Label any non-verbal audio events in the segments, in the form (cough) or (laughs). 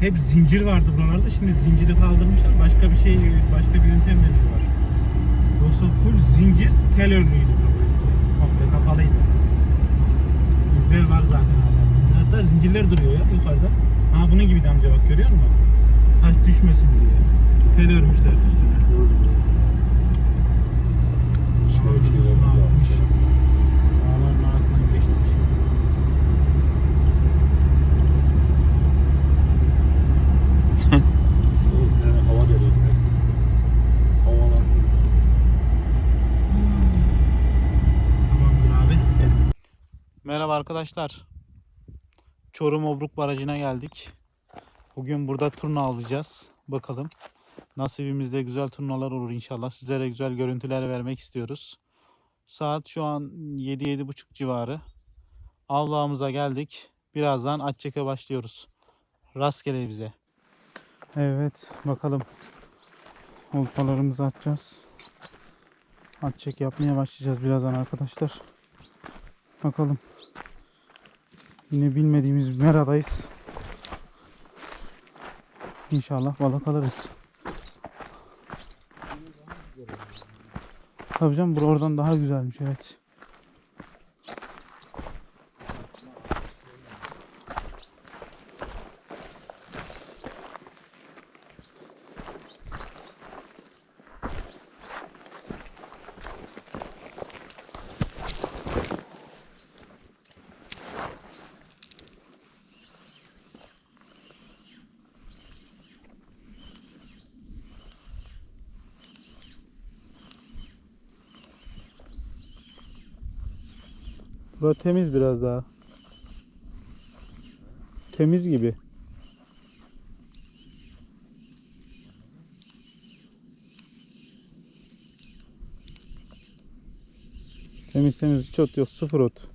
Hep zincir vardı buralarda. Şimdi zinciri kaldırmışlar. Başka bir şey, başka bir yöntem deniyorlar. Yoksa full zincir tel örgüydü bura böylece. Komple kapalıydı. İzler var zaten hala. Hatta zincirler duruyor ya yukarıda. Ha bunun gibi de amca bak görüyor musun? Taş düşmesin diye. Tel örmüşler üstüne. Şöyle üstüne atmış. Dağların arasından geçtik. O tünele hava geliyor. Havalar. Tamamdır abi. Merhaba arkadaşlar. Çorum Obruk Barajı'na geldik. Bugün burada turna alacağız. Bakalım. Nasibimizde güzel turnalar olur inşallah. Sizlere güzel görüntüler vermek istiyoruz. Saat şu an 7-7.30 civarı. Avlağımıza geldik. Birazdan çeke başlıyoruz. Rastgele bize. Evet bakalım. Oltalarımızı atacağız. At çek yapmaya başlayacağız birazdan arkadaşlar. Bakalım. Yine bilmediğimiz bir meradayız. İnşallah balık alırız. Tabii canım bura oradan daha güzelmiş evet. Bura temiz biraz daha. Temiz gibi. Temiz temiz hiç ot yok sıfır ot.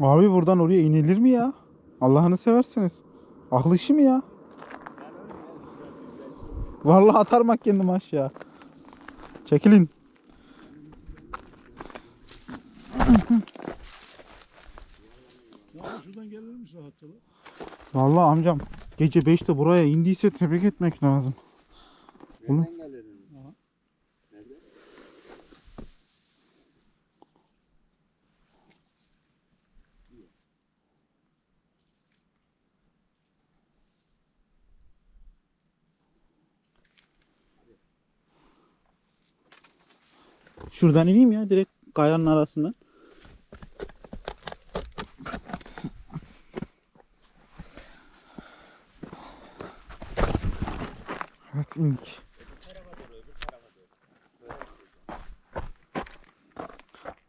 Abi buradan oraya inilir mi ya? Allah'ını severseniz. Aklı işi mi ya? Vallahi atarım bak kendimi aşağı. Çekilin. Şuradan amcam gece 5'te buraya indiyse tebrik etmek lazım. Oğlum. Şuradan ineyim ya direkt kayanın arasından. Evet indik.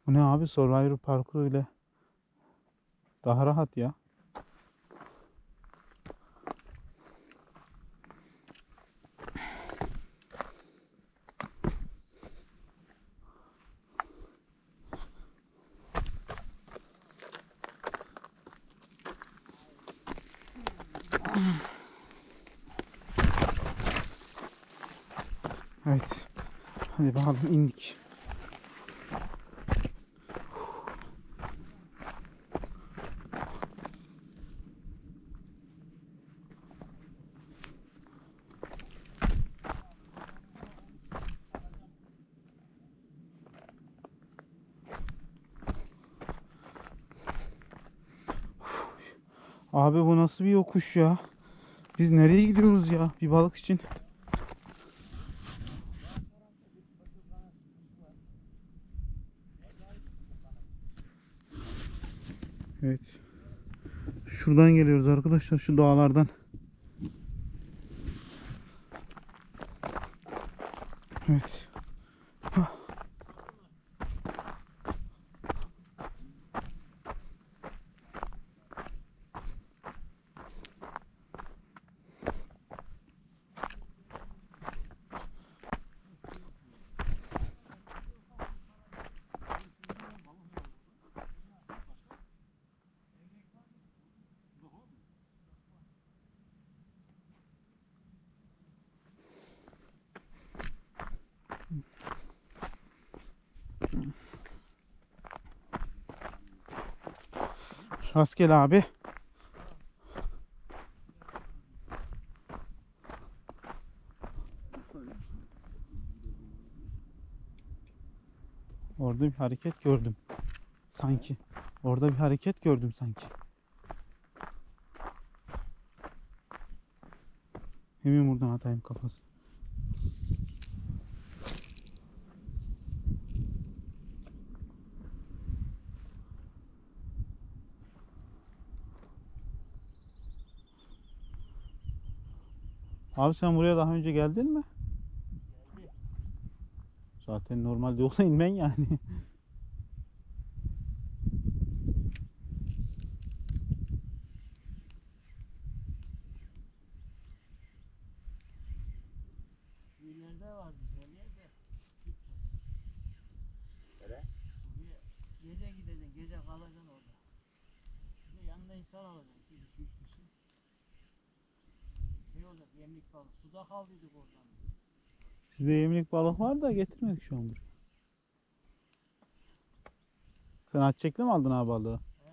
Bu ne abi Survivor parkuru ile daha rahat ya. Hadi bakalım indik. Abi bu nasıl bir yokuş ya? Biz nereye gidiyoruz ya? Bir balık için. Evet. Şuradan geliyoruz arkadaşlar şu dağlardan. Evet. Rastgele abi. Orada bir hareket gördüm. Sanki. Orada bir hareket gördüm sanki. Hemen buradan atayım kafası. Abi sen buraya daha önce geldin mi? Zaten normalde yola inmen yani. (laughs) İleride var güzel yer de. Nere? Buraya gece gideceksin, gece kalacaksın orada. Bir de yanında insan alacaksın. İki kişi, üç kişi. Şey olacak, yemlik balık. Suda kaldıydık oradan. Sizde yemlik balık var da getirmedik şu an buraya. Sen açacaklı mı aldın abi balığı? He.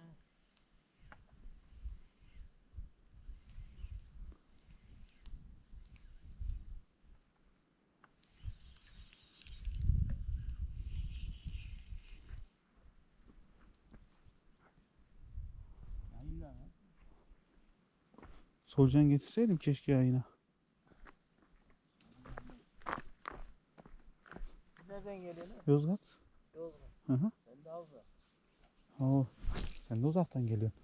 Solucan getirseydim keşke yayına. Geliyorsun? Yozgat. Yozgat. Hı hı. Ben de Avra. Oo. Sen de uzaktan geliyorsun.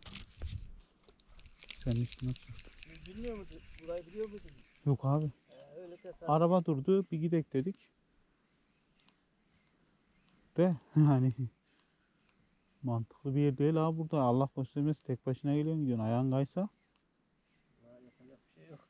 Sen çık. Siz bilmiyor musunuz? Burayı biliyor muydunuz? Yok abi. Ee, öyle tesadüf. Araba durdu. Bir gidek dedik. De yani (laughs) mantıklı bir yer değil abi burada. Allah göstermesin tek başına geliyorsun gidiyorsun. Ayağın kaysa. Vallahi yapacak bir şey yok.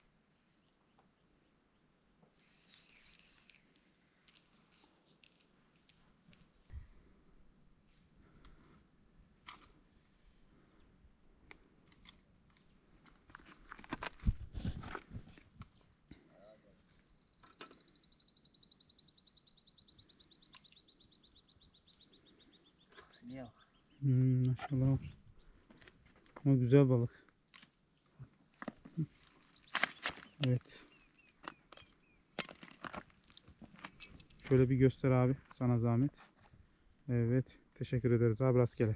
Sinyal. Hmm, maşallah. Ama güzel balık. Evet. Şöyle bir göster abi sana zahmet. Evet. Teşekkür ederiz abi rastgele.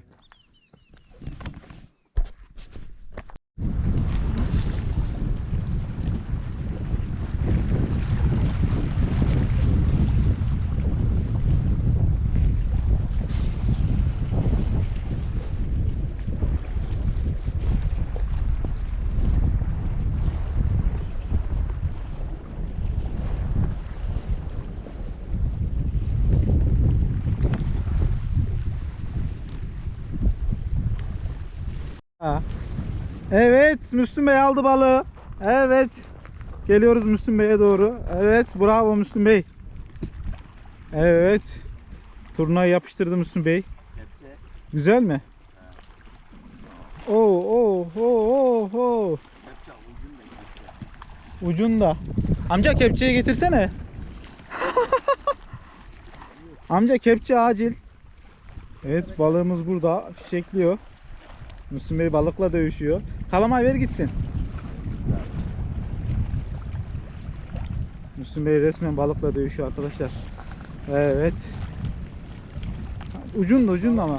Ha. Evet Müslüm Bey aldı balığı. Evet. Geliyoruz Müslüm Bey'e doğru. Evet bravo Müslüm Bey. Evet. Turnayı yapıştırdı Müslüm Bey. Kepçe. Güzel mi? Oo oo oo oo. Kepçe ucun da kepçe. Ucunda. Amca kepçeyi getirsene. (laughs) Amca kepçe acil. Evet balığımız burada şekliyor. Müslüm Bey balıkla dövüşüyor. Kalamay ver gitsin. Müslüm Bey resmen balıkla dövüşüyor arkadaşlar. Evet. Ucunda ucunda ama.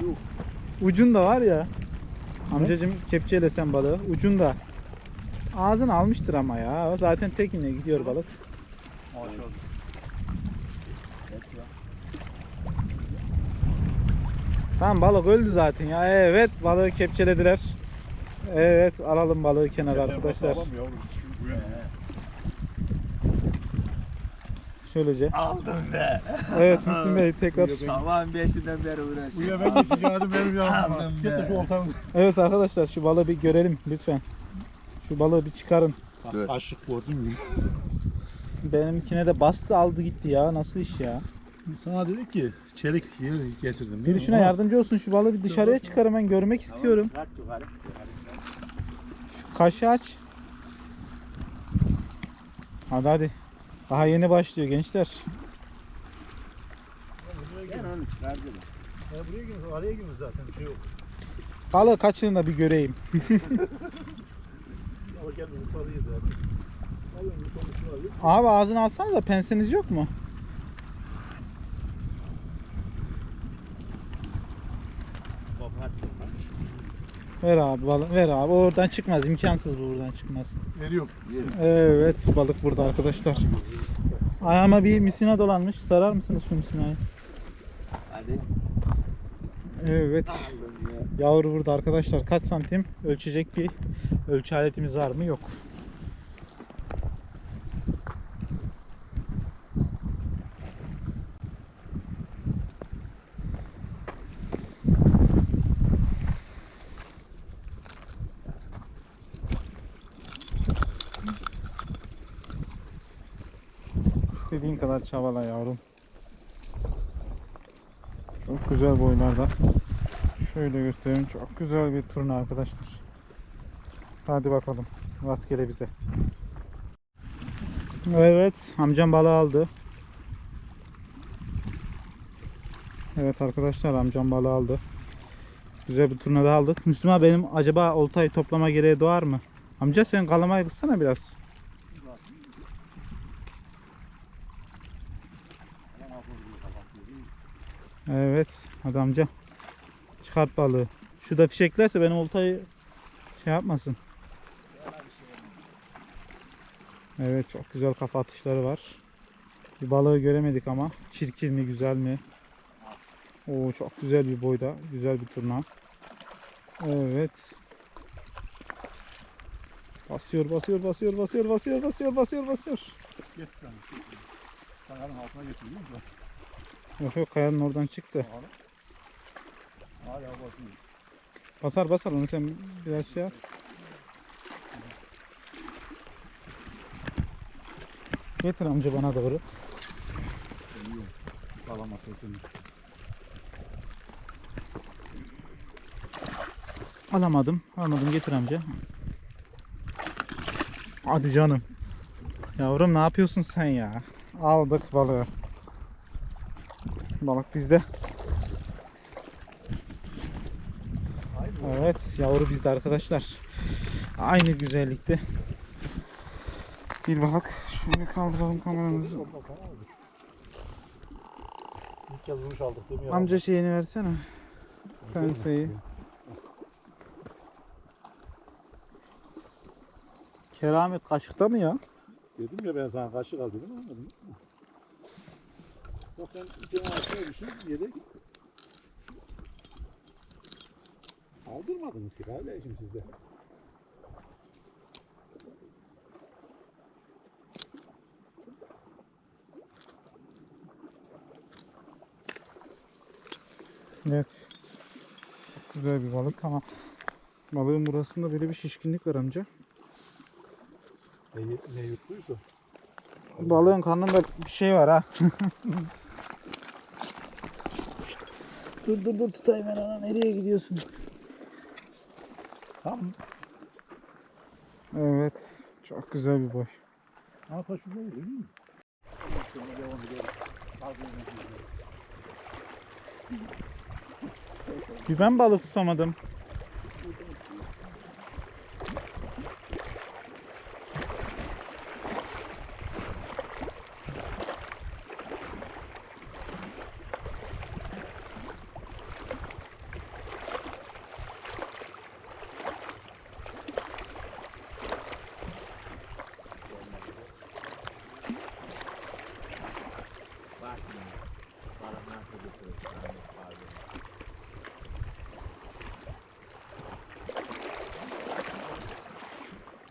Ucunda var ya. Amcacım kepçeyle sen balığı. Ucunda. Ağzını almıştır ama ya. Zaten tekine gidiyor balık. Maşallah. Tamam balık öldü zaten ya. Evet balığı kepçelediler. Evet alalım balığı kenara arkadaşlar. Şöylece. Aldım be. Evet Müslüm Bey tekrar. Sabahın beşinden beri Bu uğraşıyorum. ya ben geçeceğim benim yanıma. Aldım Git de be. şu oltanı. Evet arkadaşlar şu balığı bir görelim lütfen. Şu balığı bir çıkarın. Aşık gördün mü? Benimkine de bastı aldı gitti ya. Nasıl iş ya? Sana dedi ki çelik yer getirdim. Biri şuna yardımcı olsun şu balığı bir dışarıya çıkar hemen görmek istiyorum. Bırak yukarı. Şu kaşı aç. Hadi hadi. Daha yeni başlıyor gençler. Ben onu çıkardım. Ya buraya girmiş, araya girmiş zaten bir şey yok. Balığı kaçırın da bir göreyim. (laughs) Zaten. Alın yukarı şurayı. Abi ağzını alsanız da penseniz yok mu? Ver abi balığı ver abi. O oradan çıkmaz. imkansız bu buradan çıkmaz. Veriyorum. Evet balık burada arkadaşlar. Ayağıma bir misina dolanmış. Sarar mısınız şu misinayı? Hadi. Evet. Yavru burada arkadaşlar. Kaç santim? Ölçecek bir ölçü aletimiz var mı? Yok. Kadar çavala yavrum. Çok güzel boylarda. Şöyle göstereyim. Çok güzel bir turna arkadaşlar. Hadi bakalım. Rastgele bize. Evet. Amcam balığı aldı. Evet arkadaşlar amcam balığı aldı. Güzel bir turna da aldık. Müslüman benim acaba oltayı toplama gereği doğar mı? Amca sen kalamayı kıssana biraz. Evet. Hadi amca. Çıkart balığı. Şu da fişeklerse benim oltayı şey yapmasın. Evet çok güzel kafa atışları var. Bir balığı göremedik ama. Çirkin mi güzel mi? Oo çok güzel bir boyda. Güzel bir turna. Evet. Basıyor basıyor basıyor basıyor basıyor basıyor basıyor basıyor. Geç. Kayanın altına getiriyor musun? Yok yok kayanın oradan çıktı. Hala basıyor. Basar basar onu sen biraz şey yap. Getir amca bana doğru. Geliyor. Kalama sesini. Alamadım. Almadım getir amca. Hadi canım. Yavrum ne yapıyorsun sen ya? Aldık balığı. Balık bizde. Evet yavru bizde arkadaşlar. Aynı güzellikte. Bir balık. Şöyle kaldıralım kameramızı. İlk kez vuruş aldık değil mi? Amca şeyini versene. Penseyi. Keramet kaşıkta mı ya? Dedim ya ben sana kaşık al dedim tane aşağıya bir şey yedek. Aldırmadınız ki kardeşim sizde. Evet. Çok güzel bir balık ama balığın burasında böyle bir şişkinlik var amca. Ne, ne yuttuysa. Balığın karnında bir şey var ha. (laughs) dur dur dur tutayım ben ona. Nereye gidiyorsun? Tamam. Evet. Çok güzel bir boy. Ha taş şurada değil mi? Devam edelim. Bir ben balık tutamadım.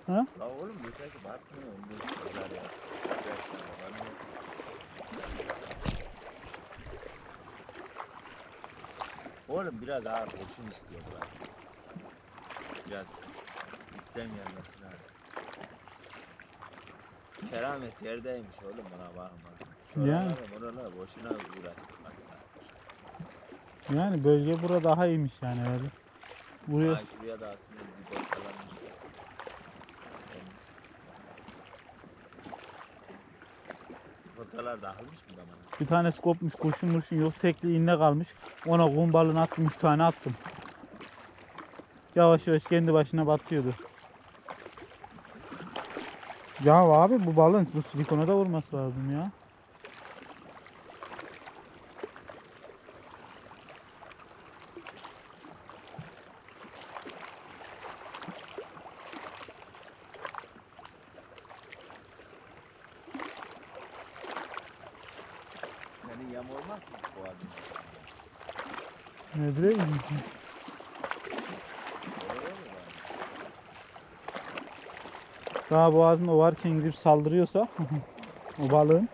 Ha? La oğlum öteki bakmıyor. Bu kızlar ya. Gerçekten bakmıyor. Oğlum biraz ağır kurşun istiyor bırak. Biraz ipten gelmesi lazım. Keramet yerdeymiş oğlum buna bakma. Yani. Oralara boşuna uğraştık bak. Yani bölge bura daha iyiymiş yani öyle. Buraya Ha, şuraya da aslında bir boltalanmış. Boltalar dağılmış mı da bana? bir tanesi kopmuş kurşun murşun yok tekli iğne kalmış. Ona kum balığını attım 3 tane attım. Yavaş yavaş kendi başına batıyordu. Ya abi bu balın bu silikona da vurması lazım ya. Olmaz? Ne bileyim. Daha boğazın o varken gidip saldırıyorsa (laughs) o balığın.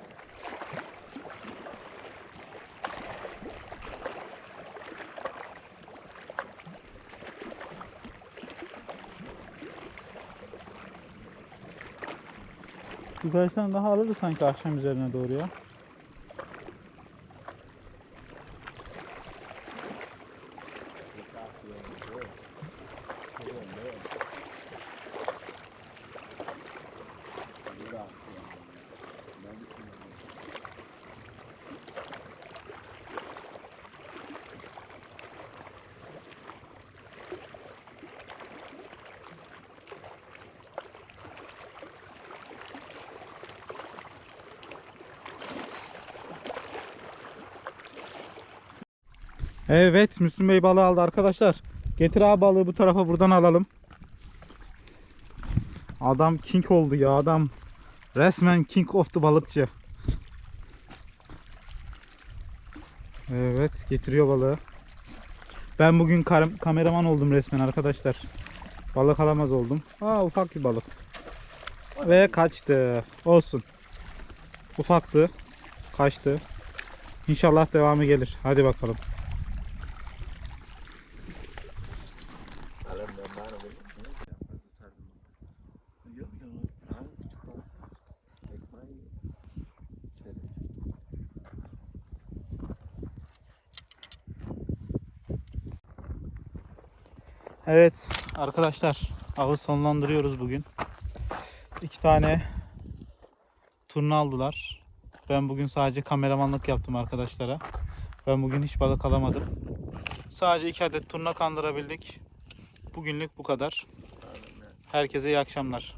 Birkaç tane daha alırız sanki akşam üzerine doğru ya. Evet Müslüm Bey balığı aldı arkadaşlar. Getir abi balığı bu tarafa buradan alalım. Adam king oldu ya adam. Resmen king of the balıkçı. Evet getiriyor balığı. Ben bugün kameraman oldum resmen arkadaşlar. Balık alamaz oldum. Aa ufak bir balık. Ve kaçtı. Olsun. Ufaktı. Kaçtı. İnşallah devamı gelir. Hadi bakalım. Evet arkadaşlar avı sonlandırıyoruz bugün. İki tane turna aldılar. Ben bugün sadece kameramanlık yaptım arkadaşlara. Ben bugün hiç balık alamadım. Sadece iki adet turna kandırabildik. Bugünlük bu kadar. Herkese iyi akşamlar.